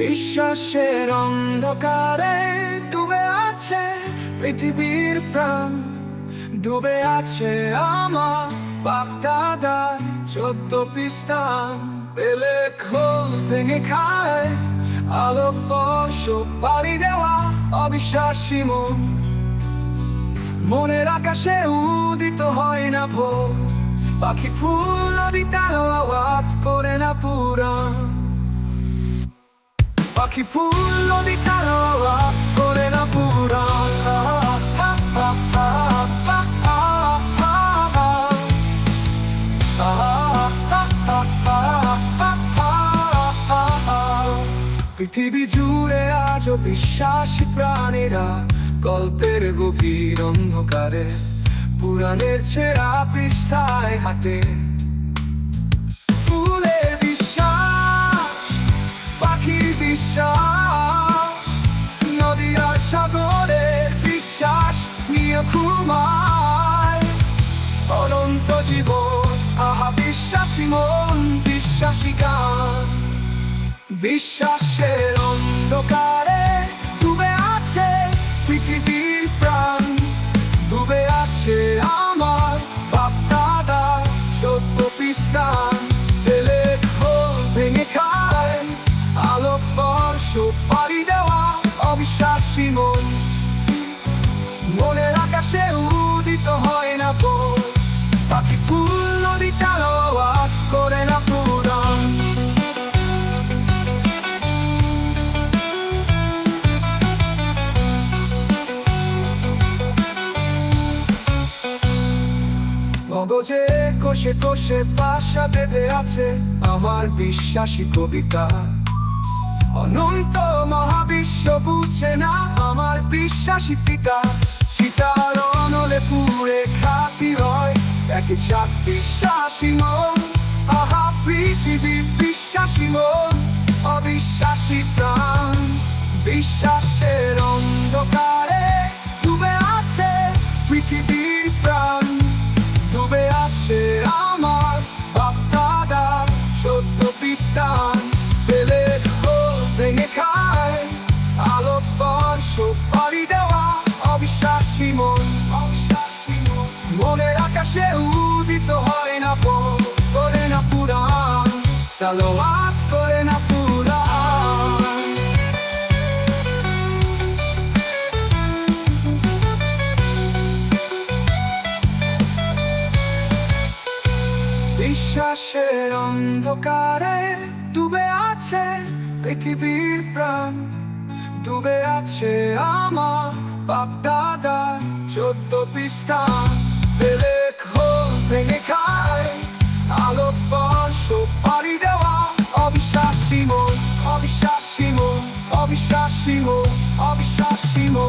বিশ্বাসের অন্ধকারে ডুবে আছে পৃথিবীর প্রাণ। ডুবে আছে আমার বাপ দাদার চোদ্দ পিস্তান পেলে খোল ভেঙে খায় আলোক বর্ষ, পাড়ি দেওয়া অবিশ্বাসী মন। মনের আকাশে উদিত হয় না ভোর। পাখি ফুল নদী তার আওয়াজ করে না পুরাণ। পাখি ফুল নদী তার করে না পুরাণ পৃথিবী জুড়ে আজও বিশ্বাসী প্রাণীরা গল্পের গভীর অন্ধকারে পুরাণের ছেঁড়া পৃষ্ঠায় হাতে বিশ্বাস। নদী আর সাগরে বিশ্বাস নিয়ে ঘুমায়। অনন্ত জীবন, আহা বিশ্বাসী মন, বিশ্বাসী গান। বিশ্বাসের অন্ধকারে ডুবে আছে পৃথিবীর প্রাণ। ডুবে আছে আমার বাপ দাদা সত্য পিস্তান মন মনের আকাশে উদিত হয় না পাখি ফুল নদী করে না পুরাণ মগজে কোষে কোষে বাসা বেঁধে আছে আমার বিশ্বাসী কবিতা। অনন্ত মহাবিশ্ব বুঝে না আমার বিশ্বাসী পিতা। সীতার অনলে পুরে খাতি হয় একে চাক বিশ্বাসী মন। আহা, পৃথিবী বিশ্বাসী মন, অবিশ্বাসী প্রাণ। বিশ্বাসের অন্ধকারে ডুবে আছে পৃথিবীর প্রাণ। ডুবে আছে আমার বাপ দাদা সত্য পিস্তান করে না পুরাণ বিশ্বাসের অন্ধকারে ডুবে আছে পৃথিবীর প্রাণ ডুবে আছে আমার বাপ দাদা চোদ্দ পিস্তান পেলে খোল ভেঙে অবিশ্বাসী মো অবিশ্বাসী মো